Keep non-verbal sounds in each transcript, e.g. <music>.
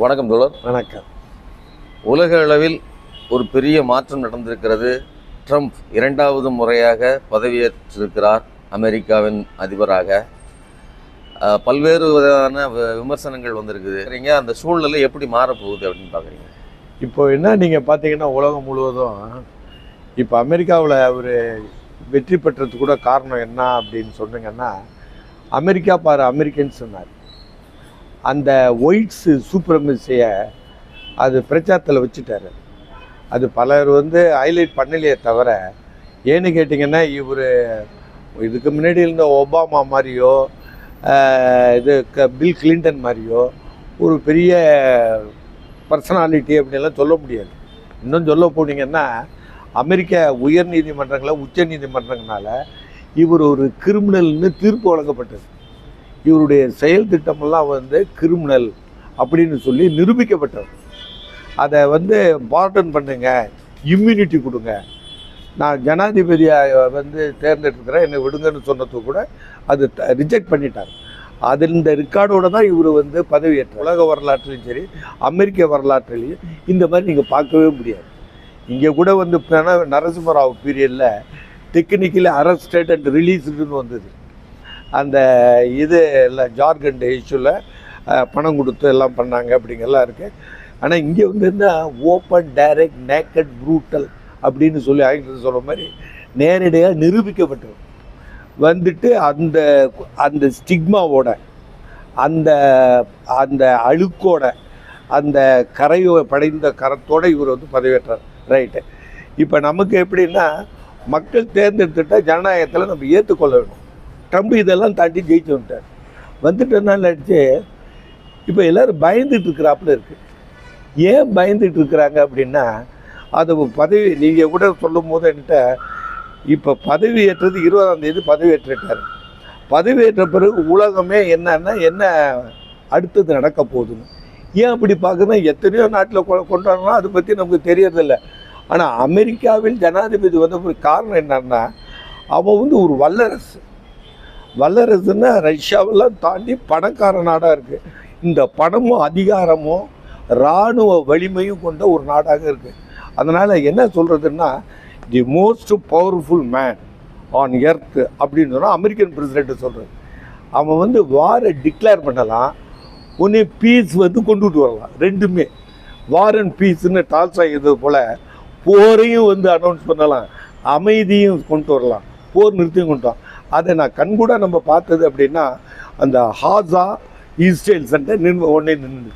வணக்கம் தோழர். வணக்கம். உலக அளவில் ஒரு பெரிய மாற்றம் நடந்திருக்கிறது. ட்ரம்ப் இரண்டாவது முறையாக பதவியேற்றிருக்கிறார் அமெரிக்காவின் அதிபராக. பல்வேறு விதமான விமர்சனங்கள் வந்திருக்குது. சரிங்க அந்த சூழ்நிலை எப்படி மாறப்போகுது அப்படின்னு பார்க்குறீங்க இப்போ என்ன நீங்கள் பார்த்தீங்கன்னா உலகம் முழுவதும் இப்போ அமெரிக்காவில் அவர் வெற்றி பெற்றதுக்கு கூட காரணம் என்ன அப்படின்னு சொன்னீங்கன்னா அமெரிக்கா பாரு அமெரிக்கன் சொன்னார். அந்த ஒயிட்ஸு சூப்பரமிசியை அது பிரச்சாரத்தில் வச்சுட்டார். அது பலர் வந்து ஹைலைட் பண்ணலையே தவிர ஏன்னு கேட்டிங்கன்னா இவர் இதுக்கு முன்னாடி இருந்த ஒபாமா மாதிரியோ இது க- பில் கிளின்டன் மாதிரியோ ஒரு பெரிய பர்சனாலிட்டி அப்படின்லாம் சொல்ல முடியாது. இன்னும் சொல்ல போனீங்கன்னா அமெரிக்க உயர் நீதிமன்றங்களில் உச்ச நீதிமன்றங்களால் இவர் ஒரு கிரிமினல்னு தீர்ப்பு வழங்கப்பட்டது. இவருடைய செயல் திட்டமெல்லாம் வந்து கிரிமினல் அப்படின்னு சொல்லி நிரூபிக்கப்பட்டது. அதை வந்து பார்டன் பண்ணுங்க இம்யூனிட்டி கொடுங்க. நான் ஜனாதிபதியாக வந்து தேர்ந்தெடுக்கிறேன் என்னை விடுங்கன்னு சொன்னது கூட அது ரிஜெக்ட் பண்ணிட்டார். அது இந்த ரெக்கார்டோட தான் இவர் வந்து பதவியேற்ற உலக வரலாற்றுலையும் சரி அமெரிக்க வரலாற்றுலையும் இந்த மாதிரி நீங்கள் பார்க்கவே முடியாது. இங்கே கூட வந்து நரசிம்மராவ் பீரியடில் டெக்னிக்கலி அரெஸ்டட் அண்ட் ரிலீஸ்டுன்னு வந்தது. அந்த இது எல்லாம் ஜார்க்கண்ட் இஷ்யூவில் பணம் கொடுத்து எல்லாம் பண்ணாங்க அப்படிங்கெல்லாம் இருக்குது ஆனால் இங்கே வந்து இருந்தால் ஓப்பன் டைரக்ட் நேக்கட் ப்ரூட்டல் அப்படின்னு சொல்லி ஆங்கிலத்தில் சொல்கிற மாதிரி நேரடியாக நிரூபிக்கப்பட்டது. வந்துட்டு அந்த அந்த ஸ்டிக்மாவோட அந்த அந்த அழுக்கோட அந்த கரையோ படைந்த கரத்தோடு இவர் வந்து பதவியேற்றார். ரைட்டு இப்போ நமக்கு எப்படின்னா மக்கள் தேர்ந்தெடுத்துட்டால் ஜனநாயகத்தில் நம்ம ஏற்றுக்கொள்ள வேணும். ட்ரம்ப் இதெல்லாம் தாண்டி ஜெயிச்சு வந்துட்டார். வந்துட்டனால அடிச்சு இப்போ எல்லோரும் பயந்துட்டு இருக்கிறாப்புல இருக்குது ஏன் பயந்துட்டு இருக்கிறாங்க அப்படின்னா அது பதவி நீங்கள் கூட சொல்லும் போது என்கிட்ட இப்போ பதவி ஏற்றது இருபதாம் தேதி பதவி ஏற்றுட்டார் பதவி ஏற்ற பிறகு உலகமே என்னன்னா என்ன அடுத்தது நடக்க போகுதுன்னு. ஏன் அப்படி பார்க்குறோம் எத்தனையோ நாட்டில் கொண்டாடணும் அதை பற்றி நமக்கு தெரியறதில்ல. ஆனால் அமெரிக்காவில் ஜனாதிபதி வந்த ஒரு காரணம் என்னன்னா அவன் வந்து ஒரு வல்லரசு. வல்லரசுன்னா ரஷ்யாவெல்லாம் தாண்டி பணக்கார நாடாக இருக்குது இந்த பணமும் அதிகாரமும் இராணுவ வலிமையும் கொண்ட ஒரு நாடாக இருக்குது அதனால் என்ன சொல்கிறதுன்னா the most powerful man on earth அப்படின்னு சொன்னால் அமெரிக்கன் பிரசிடென்ட்டு சொல்கிறது அவன் வந்து வாரை டிக்ளேர் பண்ணலாம் ஒன்றே பீஸ் வந்து கொண்டுட்டு வரலாம் ரெண்டுமே. வார் அண்ட் பீஸ்னு டால்ஸா இது போல் போரையும் வந்து அனௌன்ஸ் பண்ணலாம் அமைதியும் கொண்டு வரலாம் போர் நிறுத்தியும் கொண்டு வரலாம். அதை நான் கண்கூட நம்ம பார்த்தது அப்படின்னா அந்த ஹாசா இஸ்ரேல் சண்டை நின்று ஒன்றே நின்று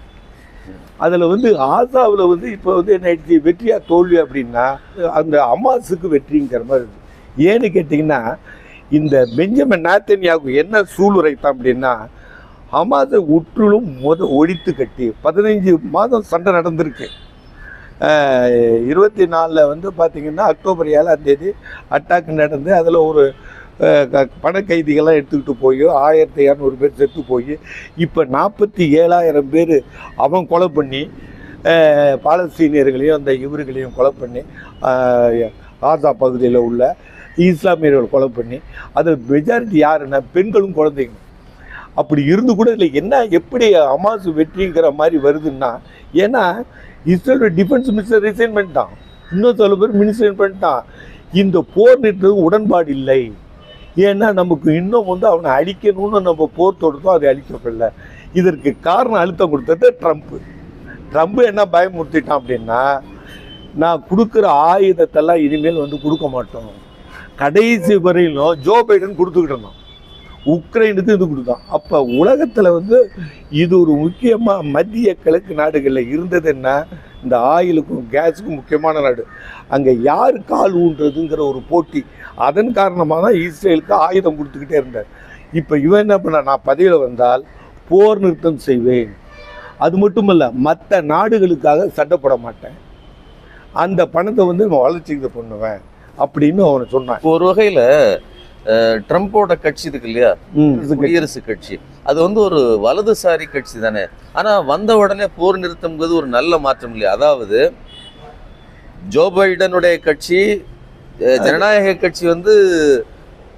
அதில் வந்து ஆசாவில் வந்து இப்போ வந்து என்ன ஆயிடுச்சு? வெற்றியா தோல்வி அப்படின்னா அந்த அமாஸுக்கு வெற்றிங்கிற மாதிரி இருக்குது ஏன்னு கேட்டிங்கன்னா இந்த பெஞ்சமின் நாத்தன்யாவுக்கு என்ன சூளுரைத்தான் அப்படின்னா ஹமாஸை உற்றுலும் முத ஒழித்து கட்டி பதினைஞ்சு மாதம் சண்டை நடந்திருக்கு. இருபத்தி நாலில் வந்து பார்த்திங்கன்னா அக்டோபர் ஏழாம் தேதி அட்டாக் நடந்து அதில் ஒரு பண கைதிகள்லாம் எடுத்துக்கிட்டு போய் ஆயிரத்தி இரநூறு பேர் செத்து போய் இப்போ நாற்பத்தி ஏழாயிரம் பேர் அவன் கொலை பண்ணி பாலஸ்தீனியர்களையும் அந்த இவர்களையும் கொலை பண்ணி காசா பகுதியில் உள்ள இஸ்லாமியர்கள் கொலை பண்ணி அது மெஜாரிட்டி யாருன்னா பெண்களும் குழந்தைங்க அப்படி இருந்து கூட இல்லை என்ன எப்படி அமாசு வெற்றிங்கிற மாதிரி வருதுன்னா ஏன்னா இஸ்ரேலோட டிஃபென்ஸ் மினிஸ்டர் ரிசைன் பண்ணிட்டான். இன்னும் சில பேர் மினிஸ்டர் பண்ணிட்டான். இந்த போர் நிறுத்தத்துக்கு உடன்பாடு இல்லை. ஏன்னா நமக்கு இன்னும் வந்து அவனை அழிக்கணும்னு நம்ம போர் தொடுத்தோம் அது அழிக்கப்படல. இதற்கு காரணம் அழுத்தம் கொடுத்தது ட்ரம்ப்பு ட்ரம்ப் என்ன பயமுறுத்திட்டான் அப்படின்னா நான் கொடுக்குற ஆயுதத்தெல்லாம் இனிமேல் வந்து கொடுக்க மாட்டோம். கடைசி வரையிலும் ஜோ பைடன் கொடுத்துக்கிட்டு இருந்தான் உக்ரைனுக்கு இது கொடுத்தான். அப்போ உலகத்தில் வந்து இது ஒரு முக்கியமாக மத்திய கிழக்கு நாடுகளில் இருந்தது என்ன? இந்த ஆயிலுக்கும் கேஸுக்கும் முக்கியமான நாடு. அங்கே யார் கால் ஊன்றதுங்கிற ஒரு போட்டி அதன் காரணமாக தான் இஸ்ரேலுக்கு ஆயுதம் கொடுத்துக்கிட்டே இருந்தார். இப்போ இவன் என்ன பண்ண நான் பதவியில் வந்தால் போர் நிறுத்தம் செய்வேன். அது மட்டுமல்ல மற்ற நாடுகளுக்காக சட்டப்பட மாட்டேன். அந்த பணத்தை வந்து நம்ம வளர்ச்சிக்கு பண்ணுவேன் அப்படின்னு அவனை சொன்னான். இப்போ ஒரு வகையில் ட்ரம்ப்போட கட்சி இருக்கு இல்லையா? குடியரசு கட்சி. அது வந்து ஒரு வலதுசாரி கட்சி தானே. ஆனா வந்த உடனே போர் நிறுத்தம்ங்கிறது ஒரு நல்ல மாற்றம் இல்லையா? அதாவது ஜோ பைடனுடைய கட்சி ஜனநாயக கட்சி வந்து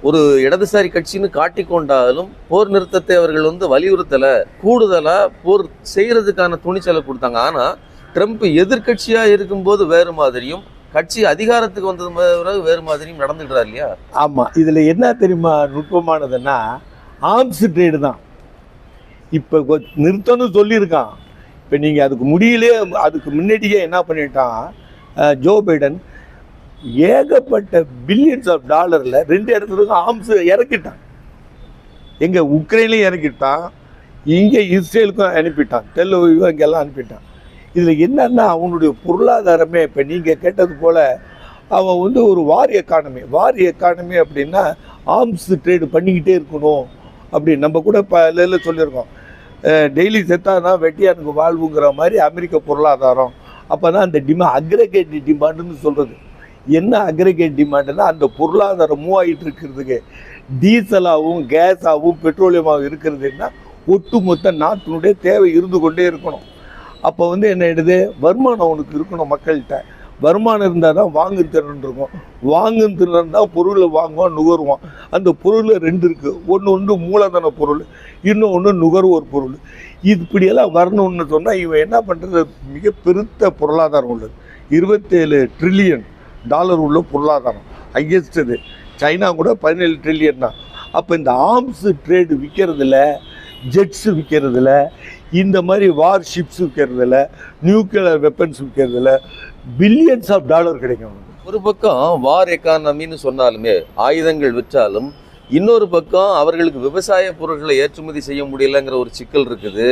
ஒரு இடதுசாரி கட்சின்னு காட்டிக்கொண்டாலும் போர் நிறுத்தத்தை அவர்கள் வந்து வலியுறுத்தலை கூடுதலாக போர் செய்கிறதுக்கான துணிச்சலை கொடுத்தாங்க. ஆனால் ட்ரம்ப் எதிர்க்கட்சியாக இருக்கும்போது வேறு மாதிரியும் கட்சி அதிகாரத்துக்கு வந்தது பிறகு வேறு மாதிரியும் நடந்துக்கிறார் இல்லையா? ஆமாம் இதில் என்ன தெரியுமா நுட்பமானதுன்னா ஆர்ம்ஸ் ட்ரேடு தான். இப்போ நிறுத்தம்னு சொல்லியிருக்கான். இப்போ நீங்கள் அதுக்கு முடியலையே அதுக்கு முன்னாடியே என்ன பண்ணிட்டான் ஜோ பைடன் ஏகப்பட்ட பில்லியன்ஸ் ஆஃப் டாலரில் ரெண்டு இடத்துலக்கும் ஆர்ம்ஸ் இறக்கிட்டான். எங்கே உக்ரைன்லையும் இறக்கிட்டான். இங்கே இஸ்ரேலுக்கும் அனுப்பிட்டான். தெல் இங்கெல்லாம் அனுப்பிட்டான். இதில் என்னன்னா அவனுடைய பொருளாதாரமே இப்போ நீங்கள் கேட்டது போல் அவன் வந்து ஒரு வார் எக்கானமி வார் எக்கானமி அப்படின்னா ஆர்ம்ஸ் ட்ரேடு பண்ணிக்கிட்டே இருக்கணும் அப்படி நம்ம கூட இப்போ இதில் சொல்லியிருக்கோம். டெய்லி செத்தானா வெட்டியானுக்கு வாழ்வுங்கிற மாதிரி அமெரிக்க பொருளாதாரம். அப்போ தான் அந்த டிமா அக்ரிகேட் டிமாண்டுன்னு சொல்கிறது என்ன அக்ரிகேட் டிமாண்டுன்னா அந்த பொருளாதாரம் மூவ் ஆகிட்டு இருக்கிறதுக்கு டீசலாகவும் கேஸாகவும் பெட்ரோலியமாகவும் இருக்கிறதுன்னா ஒட்டுமொத்த நாட்டினுடைய தேவை இருந்து கொண்டே இருக்கணும். அப்போ வந்து என்ன ஆயிடுது? வருமானம் அவனுக்கு இருக்கணும் மக்கள்கிட்ட. வருமானம் இருந்தால் தான் வாங்கும் திறன் இருக்கும். வாங்கும் திறன் தான் பொருளை வாங்குவான் நுகருவான். அந்த பொருளில் ரெண்டு இருக்குது ஒன்று ஒன்று மூலதன பொருள் இன்னும் ஒன்று நுகர்வோர் பொருள். இது இப்படியெல்லாம் வரணும்னு சொன்னால் இவன் என்ன பண்ணுறது மிக பெருத்த பொருளாதாரம் உள்ளது. இருபத்தேழு ட்ரில்லியன் டாலர் உள்ள பொருளாதாரம். ஹையஸ்ட் இது. சைனா கூட பதினேழு ட்ரில்லியன் தான். அப்போ இந்த ஆர்ம்ஸ் ட்ரேடு விற்கிறதுல ஜெட்ஸு விற்கிறதுல இந்த மாதிரி வார் ஷிப்ஸ் விற்கிறதுல நியூக்ளியர் வெப்பன்ஸ் விற்கிறதுல பில்லியன்ஸ் ஆஃப் டாலர் கிடைக்கும். ஒரு பக்கம் வார் எக்கானமின்னு சொன்னாலுமே ஆயுதங்கள் விற்றாலும் இன்னொரு பக்கம் அவர்களுக்கு விவசாய பொருட்களை ஏற்றுமதி செய்ய முடியலங்கிற ஒரு சிக்கல் இருக்குது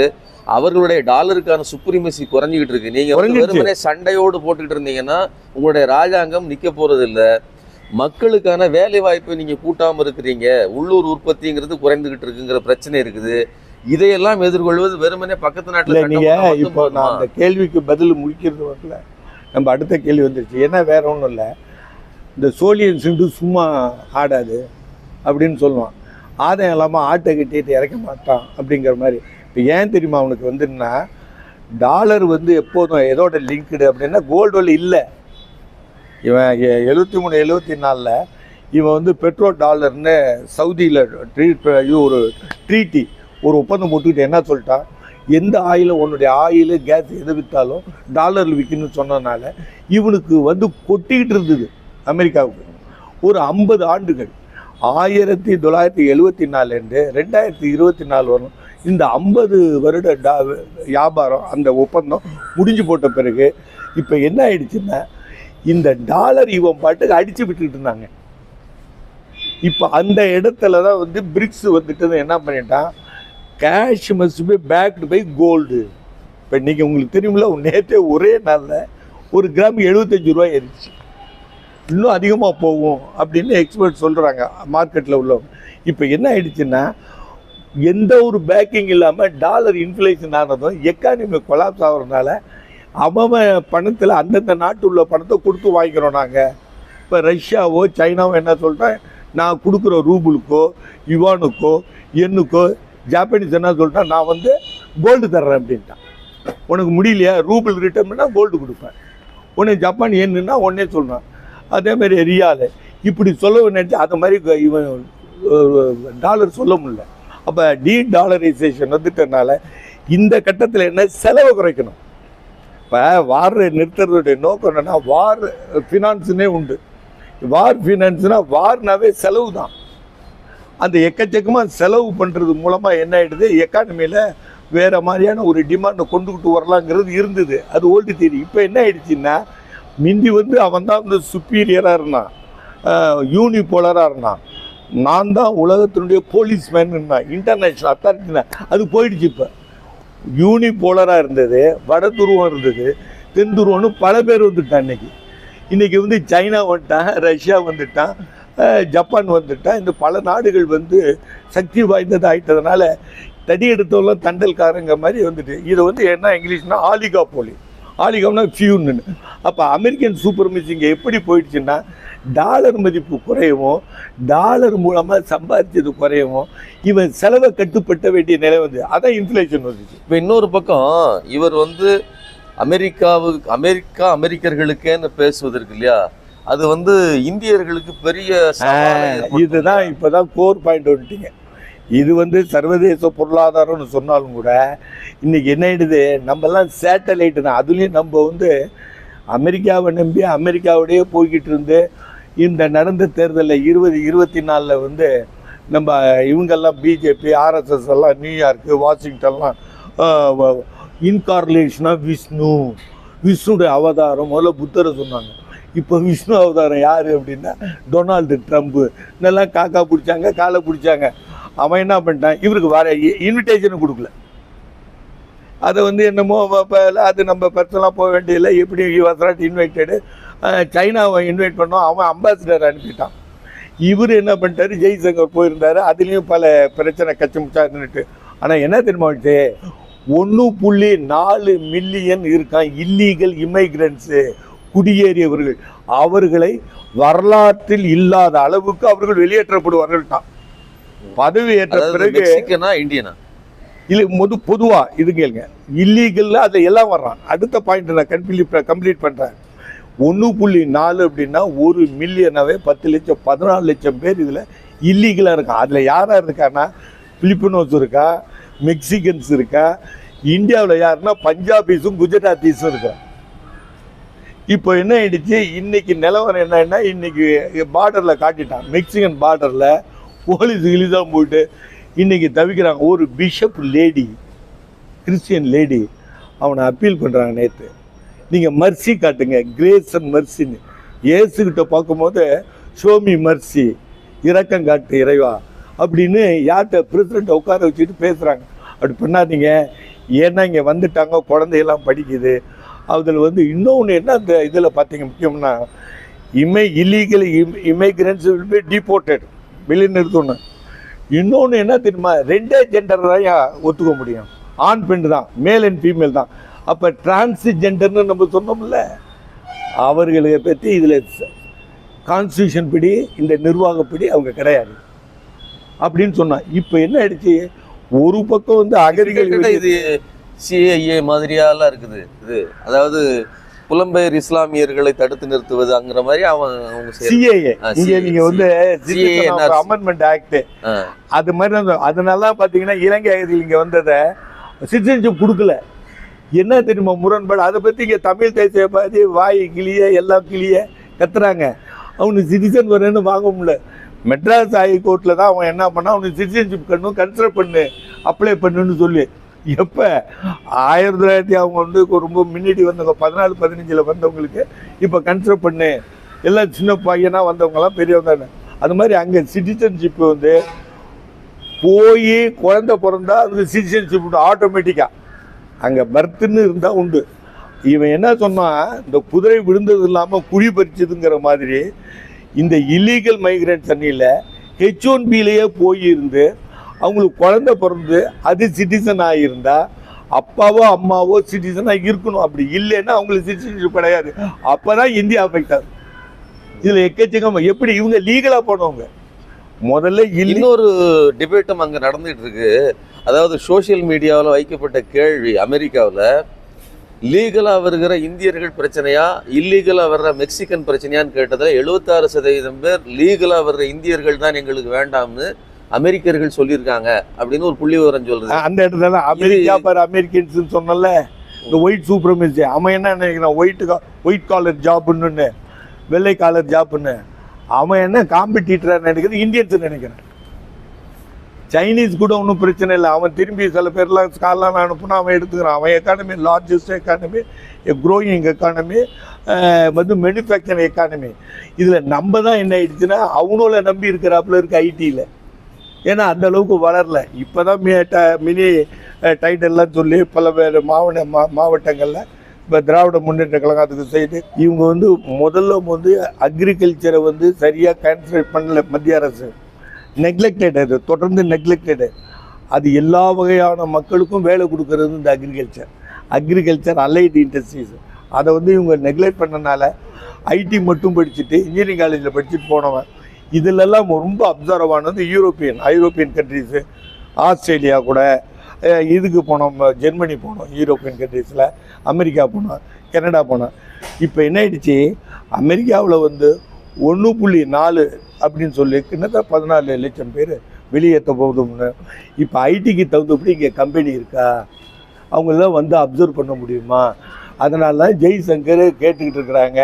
அவர்களுடைய டாலருக்கான சுப்ரீமசி குறைஞ்சிக்கிட்டு இருக்கு நீங்க. வெறுமனே சண்டையோடு போட்டுக்கிட்டு இருந்தீங்கன்னா உங்களுடைய ராஜாங்கம் நிக்க போறது இல்ல மக்களுக்கான வேலை வாய்ப்பை நீங்க கூட்டாம இருக்கிறீங்க உள்ளூர் உற்பத்திங்கிறது குறைந்துகிட்டு இருக்குங்கிற பிரச்சனை இருக்குது. இதையெல்லாம் எதிர்கொள்வது வெறுமனே பக்கத்து நாட்டுல நீங்கள் இப்போ நான்? அந்த கேள்விக்கு பதில் முடிக்கிறது வரல. நம்ம அடுத்த கேள்வி வந்துருச்சு. ஏன்னா வேற ஒன்றும் இல்லை. இந்த சோழியன் சிண்டு சும்மா ஆடாது அப்படின்னு சொல்லுவான். ஆதாயம் இல்லாமல் ஆட்டை கட்டிட்டு இறக்க மாட்டான் அப்படிங்கிற மாதிரி. இப்போ ஏன் தெரியுமா அவனுக்கு வந்துன்னா டாலர் வந்து எப்போதும் எதோட லிங்க்டு அப்படின்னா கோல்டு இல்லை. இவன் எழுபத்தி மூணு எழுபத்தி நாலில் இவன் வந்து பெட்ரோல் டாலர்னு சவுதியில் ட்ரீட் இது ஒரு ட்ரீட்டி ஒரு ஒப்பந்தம் போட்டுக்கிட்டு என்ன சொல்லிட்டான் எந்த ஆயில் உன்னுடைய ஆயில் கேஸ் எது விற்றாலும் டாலரில் விற்கணும்னு சொன்னதுனால இவனுக்கு வந்து கொட்டிக்கிட்டு இருந்தது அமெரிக்காவுக்கு. ஒரு ஐம்பது ஆண்டுகள். ஆயிரத்தி தொள்ளாயிரத்தி எழுபத்தி நாலுலேருந்து ரெண்டாயிரத்தி இருபத்தி நாலு வரும். இந்த ஐம்பது வருட டா வியாபாரம் அந்த ஒப்பந்தம் முடிஞ்சு போட்ட பிறகு இப்போ என்ன ஆயிடுச்சுன்னா இந்த டாலர் இவன் பாட்டுக்கு அடிச்சு விட்டுக்கிட்டு இருந்தாங்க. இப்போ அந்த இடத்துல தான் வந்து பிரிக்ஸ் வந்துட்டு என்ன பண்ணிட்டான் cash must be backed by gold இப்போ இன்றைக்கி உங்களுக்கு தெரியுமில்ல நேற்றே ஒரே நாளில் ஒரு கிராம் எழுபத்தஞ்சு ரூபாய் ஏறிச்சு இன்னும் அதிகமாக போகும் அப்படின்னு எக்ஸ்பர்ட் சொல்கிறாங்க மார்க்கெட்டில் உள்ளவங்க. இப்போ என்ன ஆயிடுச்சுன்னா எந்த ஒரு பேக்கிங் இல்லாமல் டாலர் இன்ஃப்ளேஷன் ஆனதும் எக்கானமி கொலாப்ஸ் ஆகிறதுனால அவன் பணத்தில் அந்தந்த நாட்டு உள்ள பணத்தை கொடுத்து வாங்கிக்கிறோம் நாங்கள் இப்போ ரஷ்யாவோ சைனாவோ என்ன சொல்லிட்டேன் நான் கொடுக்குற ரூபுலுக்கோ யுவானுக்கோ எண்ணுக்கோ ஜாப்பனீஸ் என்ன சொல்லிட்டேன் நான் வந்து கோல்டு தர்றேன் அப்படின்ட்டான் உனக்கு முடியலையா? ரூபிள் ரிட்டர்ன் பண்ணால் கோல்டு கொடுப்பேன். உடனே ஜப்பான் என்னன்னா உடனே சொல்கிறான் அதேமாதிரி ரியாலு. இப்படி சொல்ல நினச்சி அது மாதிரி இவன் டாலர் சொல்ல முடியல. அப்போ டீ டாலரைசேஷன் வந்துட்டனால இந்த கட்டத்தில் என்ன செலவு குறைக்கணும்? இப்போ வார் நிறுத்துறதுடைய நோக்கம் என்னென்னா வார் ஃபினான்ஸுனே உண்டு. வார் ஃபினான்ஸ்னால் வார்னாவே செலவு தான் அந்த எக்கச்சக்கமாக செலவு பண்ணுறது மூலமாக என்ன ஆகிடுது எக்கானமியில் வேறு மாதிரியான ஒரு டிமாண்டை கொண்டுக்கிட்டு வரலாங்கிறது இருந்தது. அது ஓல்டு தேதி இப்போ என்ன ஆயிடுச்சுன்னா மிந்தி வந்து அவன் தான் வந்து சுப்பீரியராக இருந்தான். யூனிபோலராக இருந்தான். நான் தான் உலகத்தினுடைய போலீஸ்மேன் இருந்தான் இன்டர்நேஷ்னல் அத்தாரிட்டினா அது போயிடுச்சு இப்போ. யூனிபோலராக இருந்தது வட துருவம் இருந்தது தென் துருவம்னு பல பேர் வந்துட்டான் இன்றைக்கி இன்றைக்கி வந்து சைனா வந்துட்டான் ரஷ்யா வந்துட்டான் ஜப்பான் வந்துட்டான். இந்த பல நாடுகள் வந்து சக்தி வாய்ந்தது ஆயிட்டதுனால தடி எடுத்தவெல்லாம் தண்டல்காரங்க மாதிரி வந்துட்டு இது வந்து என்ன இங்கிலீஷ்னா ஆலிகா போலி ஆலிகாம்னா ஃபியூன்னு அப்போ அமெரிக்கன் சூப்பர் இங்கே எப்படி போயிடுச்சுன்னா டாலர் மதிப்பு குறையவும் டாலர் மூலமாக சம்பாதிச்சது குறையவும் இவன் செலவை கட்டுப்படுத்த வேண்டிய நிலை வந்து அதான் இன்ஃப்ளேஷன் வந்துச்சு. இப்போ இன்னொரு பக்கம் இவர் வந்து அமெரிக்காவுக்கு அமெரிக்கா அமெரிக்கர்களுக்கேன்னு பேசுவதற்கு இல்லையா? அது வந்து இந்தியர்களுக்கு பெரிய. இதுதான் இப்போதான் கோர் பாயிண்ட் வந்துட்டீங்க. இது வந்து சர்வதேச பொருளாதாரம்னு சொன்னாலும் கூட இன்றைக்கி என்ன ஆயிடுது? நம்மலாம் சேட்டலைட்டு தான். அதுலேயும் நம்ம வந்து அமெரிக்காவை நம்பி அமெரிக்காவோடையே போய்கிட்டு இருந்து இந்த நடந்த தேர்தலில் இருபது இருபத்தி நாலில் வந்து நம்ம இவங்கெல்லாம் பிஜேபி ஆர்எஸ்எஸ் எல்லாம் நியூயார்க்கு வாஷிங்டன்லாம் இன்கார்லேஷனாக விஷ்ணு. விஷ்ணுடைய அவதாரம் முதல்ல புத்தரை சொன்னாங்க. இப்போ விஷ்ணு அவதாரம் யார் அப்படின்னா டொனால்டு ட்ரம்ப்பு நல்லா காக்கா பிடிச்சாங்க காலை பிடிச்சாங்க. அவன் என்ன பண்ணிட்டான்? இவருக்கு வர இன்விடேஷனும் கொடுக்கல. அதை வந்து என்னமோ அது நம்ம பர்சனலாக போக வேண்டியதில்லை. எப்படி வாஸ் நாட் இன்வைட்டடு சைனாவை இன்வைட் பண்ணோம். அவன் அம்பாசிடர் அனுப்பிட்டான் இவர் என்ன பண்ணிட்டாரு? ஜெய்சங்கர் போயிருந்தாரு. அதுலேயும் பல பிரச்சனை கச்சமுச்சா இருந்துட்டு ஆனால் என்ன தெரியுமா வந்துட்டு ஒன்று புள்ளி நாலு மில்லியன் இருக்கான் இல்லீகல் இமைக்ரன்ஸு குடியேறியவர்கள். அவர்களை வரலாற்றில் இல்லாத அளவுக்கு அவர்கள் வெளியேற்றப்படுவார்கள் தான் பதவி ஏற்ற பிறகு இந்தியனா இல்லை முது பொதுவா இது கேளுங்க. இல்லீகல்ல அதில் எல்லாம் வர்றான். அடுத்த பாயிண்ட் நான் கம்ப்ளீட் கம்ப்ளீட் பண்ணுறேன் ஒன்று புள்ளி நாலு அப்படின்னா ஒரு மில்லியனாவே பத்து லட்சம் பதினாலு லட்சம் பேர் இதில் இல்லீகலாக இருக்கான் அதில் யார் யார் இருக்கான்னா பிலிப்பினோஸ் இருக்கா மெக்சிகன்ஸ் இருக்கா இந்தியாவில் யாருன்னா பஞ்சாபிஸும் குஜராத்தீஸும் இருக்கா? இப்போ என்ன ஆயிடுச்சு? இன்னைக்கு நிலவரம் என்னன்னா இன்னைக்கு பார்டரில் காட்டிட்டான். மெக்சிகன் பார்டரில் போலீஸ் கிளிதான் போயிட்டு இன்றைக்கி தவிக்கிறாங்க. ஒரு பிஷப் லேடி கிறிஸ்டியன் லேடி அவனை அப்பீல் பண்ணுறாங்க நேற்று நீங்கள் மர்சி காட்டுங்க. கிரேஸ் அண்ட் மர்சின்னு ஏசுக்கிட்ட பார்க்கும்போது ஷோமி மர்சி இரக்கம் காட்டு இறைவா. அப்படின்னு யார்கிட்ட பிரசிடெண்ட்டை உட்கார வச்சுட்டு பேசுகிறாங்க அப்படி பண்ணாதீங்க. ஏன்னா இங்கே வந்துட்டாங்க குழந்தையெல்லாம் படிக்குது. அதில் வந்து இன்னொன்று என்ன அந்த இதில் பார்த்தீங்க முக்கியம்னா இமை illegal immigrants will be deported வெளிநிறுத்தணும் இன்னொன்று என்ன தெரியுமா? ரெண்டே ஜெண்டர் தான் ஒத்துக்க முடியும். ஆண் பெண் தான். மேல் அண்ட் ஃபீமேல் தான். அப்போ டிரான்ஸ்ஜெண்டர்னு நம்ம சொன்னோம்ல அவர்களை பற்றி இதில் கான்ஸ்டியூஷன் படி இந்த நிர்வாகப்படி அவங்க கிடையாது. அப்படின்னு சொன்னான் இப்போ என்ன ஆயிடுச்சு? ஒரு பக்கம் வந்து அகதிகள் இது சிஏஏ மாதிரியாலாம் இருக்குது. இது அதாவது புலம்பெயர் இஸ்லாமியர்களை தடுத்து நிறுத்துவது அங்கிற மாதிரி அவன் அவங்க. சிஏஏ இங்கே. நீங்கள் வந்து. Amendment act. அது மாதிரி தான் அதனால பார்த்தீங்கன்னா இலங்கை அகதிகள் இங்கே வந்ததை சிட்டிசன்ஷிப் கொடுக்கல என்ன தெரியுமா முரண்பாடு அதை பற்றி இங்கே தமிழ் தேசிய பாதி வாய் கிளிய எல்லாம் கிளிய கத்துறாங்க அவனுக்கு சிட்டிசன் வரேன்னு வாங்க முடியல மெட்ராஸ் ஹைகோர்ட்டில் தான் அவன் என்ன பண்ணான் அவனுக்கு சிட்டிசன்ஷிப் கண்ணு கன்சிடர் பண்ணு அப்ளை பண்ணுன்னு சொல்லி எப்போ? ஆயிரத்தி தொள்ளாயிரத்தி அவங்க வந்து ரொம்ப முன்னாடி வந்தவங்க பதினாலு பதினஞ்சில் வந்தவங்களுக்கு இப்போ கன்சிடர் பண்ணு. எல்லாம் சின்ன பையனாக வந்தவங்கலாம் பெரியவங்க அது மாதிரி அங்கே சிட்டிசன்ஷிப் வந்து போய் குழந்த பிறந்தா அது சிட்டிசன்ஷிப் ஆட்டோமேட்டிக்காக அங்கே பர்த்துன்னு இருந்தால் உண்டு. இவன் என்ன சொன்னான்? இந்த குதிரை விழுந்தது இல்லாமல் குழி பறிச்சதுங்கிற மாதிரி இந்த இல்லீகல் மைக்ரேட் தண்ணியில் ஹெச் ஒன் பிலேயே போயிருந்து அவங்களுக்கு குழந்தை பிறந்து அது சிட்டிசன் ஆகியிருந்தா அப்பாவோ அம்மாவோ சிட்டிசனாக இருக்கணும். அப்படி இல்லைன்னா அவங்களுக்கு சிட்டிசன்ஷிப் கிடையாது. அப்போ தான் இந்தியா அஃபெக்ட் ஆகும் இதில் எக்கச்சக்கமாக எப்படி இவங்க லீகலாக போனவங்க? முதல்ல இன்னொரு டிபேட்டும் அங்கே நடந்துகிட்டு இருக்கு. அதாவது சோஷியல் மீடியாவில் வைக்கப்பட்ட கேள்வி அமெரிக்காவில் லீகலாக வருகிற இந்தியர்கள் பிரச்சனையா இல்லீகலாக வர்ற மெக்சிகன் பிரச்சனையான்னு கேட்டதில் எழுபத்தாறு சதவீதம் பேர் லீகலாக வர்ற இந்தியர்கள் தான் எங்களுக்கு வேண்டாம்னு அமெரிக்கர்கள் சொல்லியிருக்காங்க அப்படின்னு ஒரு புள்ளி விவரம் சொல்லுது அந்த இடத்துல தான். அமெரிக்கா பார் அமெரிக்கன்ஸ் சொன்னல. இந்த ஒயிட் சூப்பரமிசி அவன் என்ன நினைக்கிறான்? ஒயிட் ஒயிட் காலர் ஜாப்னு வெள்ளை காலர் ஜாப்னு அவன் என்ன காம்படிட்டராக நினைக்கிறது? இந்தியன்ஸ் நினைக்கிறான். சைனீஸ் கூட ஒன்றும் பிரச்சனை இல்லை. அவன் திரும்பி சில பேர்லாம் ஸ்காலாம் அனுப்புனா அவன் எடுத்துக்கிறான். அவன் economy largest economy growing economy வந்து மேனுஃபேக்சரிங் எக்கானமி இதில் நம்ம தான் என்ன ஆயிடுச்சுன்னா அவனோல நம்பி இருக்கிறாப்புல இருக்கு ஐடியில் ஏன்னா அந்த அளவுக்கு வளரல. இப்போ தான் மினி டைட்டல்லாம் சொல்லி பல பேர் மாவட்ட மா மாவட்டங்களில் இப்போ திராவிட முன்னேற்ற கழகம் அதுக்கு செய்து இவங்க வந்து முதல்ல வந்து அக்ரிகல்ச்சரை வந்து சரியாக கான்சன்ட்ரேட் பண்ணல மத்திய அரசு. நெக்லெக்டட் அது தொடர்ந்து நெக்லெக்டடு அது எல்லா வகையான மக்களுக்கும் வேலை கொடுக்கறது இந்த அக்ரிகல்ச்சர் அக்ரிகல்ச்சர் அலைட் இண்டஸ்ட்ரீஸ் அதை வந்து இவங்க நெக்லெக்ட் பண்ணனால ஐடி மட்டும் படிச்சுட்டு இன்ஜினியரிங் காலேஜில் படிச்சுட்டு போனவன். இதிலெல்லாம் ரொம்ப அப்சர்வ் ஆனது யூரோப்பியன் ஐரோப்பியன் கண்ட்ரீஸு ஆஸ்திரேலியா கூட. இதுக்கு போனோம் ஜெர்மனி போனோம் யூரோப்பியன் கண்ட்ரீஸில் அமெரிக்கா போனோம் கனடா போனோம். இப்போ என்ன ஆயிடுச்சு? அமெரிக்காவில் வந்து ஒன்று புள்ளி நாலு அப்படின்னு சொல்லி கிட்டத்தட்ட பதினாலு லட்சம் பேர் வெளியேற்ற போகுதும்னு இப்போ ஐடிக்கு தகுந்தபடி இங்கே கம்பெனி இருக்கா? அவங்களெல்லாம் வந்து அப்சர்வ் பண்ண முடியுமா? அதனால தான் ஜெய்சங்கர் கேட்டுக்கிட்டு இருக்கிறாங்க.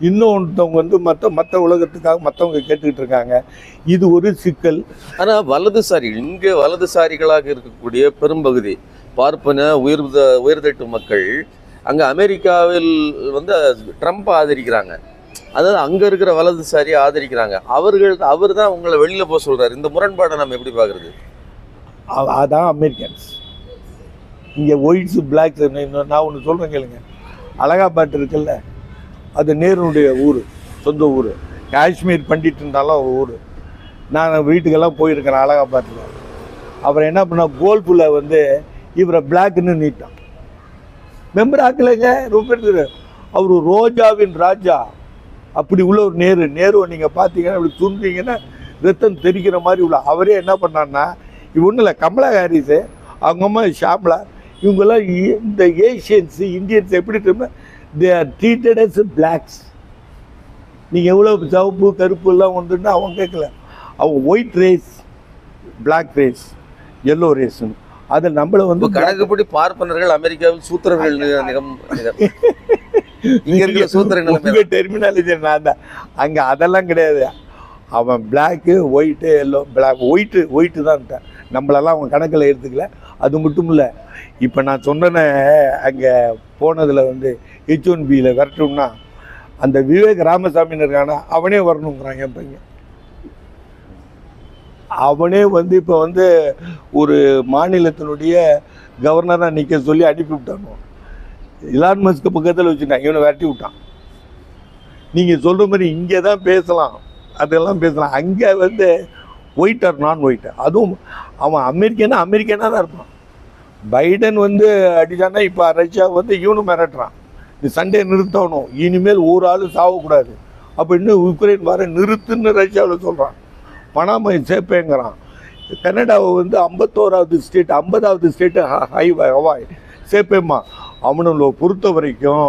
இன்னொருத்தவங்க வந்து மற்ற மற்ற உலகத்துக்காக மற்றவங்க கேட்டுக்கிட்டு இருக்காங்க. இது ஒரு சிக்கல். ஆனா வலதுசாரிகள் இங்க வலதுசாரிகளாக இருக்கக்கூடிய பெரும்பகுதி பார்ப்பன உயர் உயர்தட்டு மக்கள் அங்க அமெரிக்காவில் வந்து ட்ரம்ப் ஆதரிக்கிறாங்க. அதாவது அங்க இருக்கிற வலதுசாரி ஆதரிக்கிறாங்க. அவர்கள் அவர் தான் உங்களை வெளியில போக சொல்றாரு. இந்த முரண்பாடை நம்ம எப்படி பாக்குறது அ- அதான் அமெரிக்கன்ஸ். இங்கே ஒயிட்ஸு பிளாக்ஸ் நான் ஒன்று சொல்கிறேன் கேளுங்க. அலகாபாத் இருக்குல்ல? அது நேருனுடைய ஊர் சொந்த ஊர். காஷ்மீர் பண்டிட் இருந்தாலும் அவர் ஊர். நான் வீட்டுக்கெல்லாம் போயிருக்கிறேன் அலகாபாத்தில் அவர் என்ன பண்ணா கோல்ஃபில் வந்து இவரை பிளாக்னு நீட்டான். மெம்பர் ஆக்கலைங்க ரொம்ப அவர் ரோஜாவின் ராஜா. அப்படி உள்ள ஒரு நேரு. நேருவை நீங்கள் பார்த்தீங்கன்னா அப்படி துண்டிங்கன்னா ரத்தம் தெரிக்கிற மாதிரி உள்ள அவரே என்ன பண்ணான்னா இது ஒன்றும் இல்லை கமலா ஹாரிஸு அவங்க அம்மா ஷாம்லா இவங்கெல்லாம் இந்த ஏஷியன்ஸு இந்தியன்ஸ் எப்படி இருக்குமோ they are treated as blacks நீங்கள் எவ்வளோ சிவப்பு கருப்பு எல்லாம் வந்துன்னா அவன் கேட்கல. அவன் white race black race yellow ரேஸ்னு அதை நம்மளை வந்து கணக்குப்படி பார்ப்பனர்கள் அமெரிக்காவில் சூத்திரர்கள் <laughs> இங்க இருக்கிற சூத்திரங்கள் டெர்மினாலஜி நான் தான். அங்கே அதெல்லாம் கிடையாது. அவன் black white yellow black white white தான் நம்மளெல்லாம் அவன் கணக்கில் எடுத்துக்கல. அது மட்டும் இல்லை இப்போ நான் சொன்னேனே அங்கே போனதில் வந்து ஹெச் ஒன் பியில் விரட்டோம்னா அந்த விவேக் ராமசாமின்னு இருக்கானா அவனே வரணுங்கிறான் என் பையன். அவனே வந்து இப்போ வந்து ஒரு மாநிலத்தினுடைய கவர்னராக நிற்க சொல்லி அனுப்பி விட்டானோ. இலான் மஸ்க்கு பக்கத்தில் வச்சுட்டான் இவனை விரட்டி விட்டான். நீங்கள் சொல்கிற மாதிரி இங்கே தான் பேசலாம் அதெல்லாம் பேசலாம். அங்கே வந்து ஒயிட்டர் நான் ஒயிட்டர் அதுவும் அவன் அமெரிக்கனா அமெரிக்கனாக தான் இருப்பான். பைடன் வந்து அடிச்சானா இப்போ ரஷ்யா வந்து இவனும் மிரட்டுறான். இந்த சண்டே நிறுத்தணும். இனிமேல் ஒரு ஆள் சாகக்கூடாது அப்படின்னு உக்ரைன் வர நிறுத்துன்னு ரஷ்யாவில் சொல்கிறான் பனாமை சேர்ப்பேங்கிறான் கனடாவை வந்து ஐம்பத்தோராவது ஸ்டேட் ஐம்பதாவது ஸ்டேட்டு ஹை ஹவாய் சேர்ப்பேம்மா அவனுங்களை பொறுத்த வரைக்கும்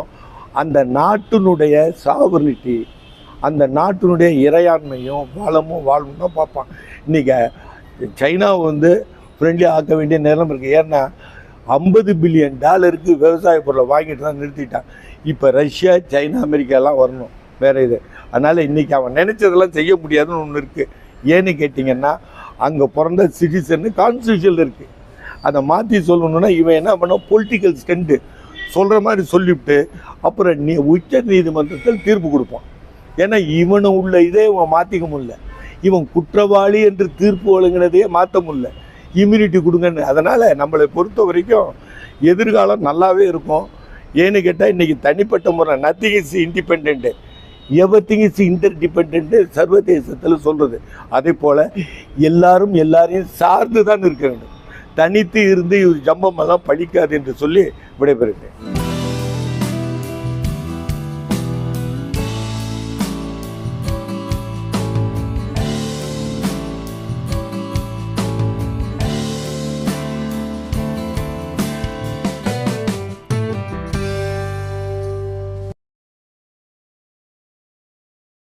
அந்த நாட்டினுடைய சாவரிட்டி அந்த நாட்டினுடைய இறையாண்மையும் வளமும் வாழ்வும் தான் பார்ப்பான். இன்றைக்கி சைனாவை வந்து ஃப்ரெண்ட்லி ஆக்க வேண்டிய நேரம் இருக்குது ஏன்னா ஐம்பது பில்லியன் டாலருக்கு விவசாய பொருளை வாங்கிட்டு தான் நிறுத்திட்டான். இப்போ ரஷ்யா சைனா அமெரிக்காலாம் வரணும். வேறு இது. அதனால் இன்றைக்கி அவன் நினச்சதெல்லாம் செய்ய முடியாதுன்னு ஒன்று இருக்குது ஏன்னு கேட்டிங்கன்னா அங்கே பிறந்த சிட்டிசன்னு கான்ஸ்டியூஷன் இருக்குது அதை மாற்றி சொல்லணுன்னா இவன் என்ன பண்ண பொலிட்டிக்கல் ஸ்டெண்டு சொல்கிற மாதிரி சொல்லிவிட்டு அப்புறம் நீ உச்ச நீதிமன்றத்தில் தீர்ப்பு கொடுப்பான். ஏன்னா இவனை உள்ள இதே இவன் மாற்றிக்க முடியல. இவன் குற்றவாளி என்று தீர்ப்பு வழங்கினதையே மாற்ற முடியல. இம்யூனிட்டி கொடுங்கன்னு. அதனால் நம்மளை பொறுத்த வரைக்கும் எதிர்காலம் நல்லாவே இருக்கும். ஏன்னு கேட்டால் இன்றைக்கி தனிப்பட்ட முறை nothing is independent everything is interdependent சர்வதேசத்தில் சொல்கிறது அதே போல் எல்லாரும் எல்லாரையும் சார்ந்து தான் இருக்க வேண்டும். தனித்து இருந்து இவர் ஜம்பமெல்லாம் படிக்காது என்று சொல்லி விடைபெறுகிறேன்.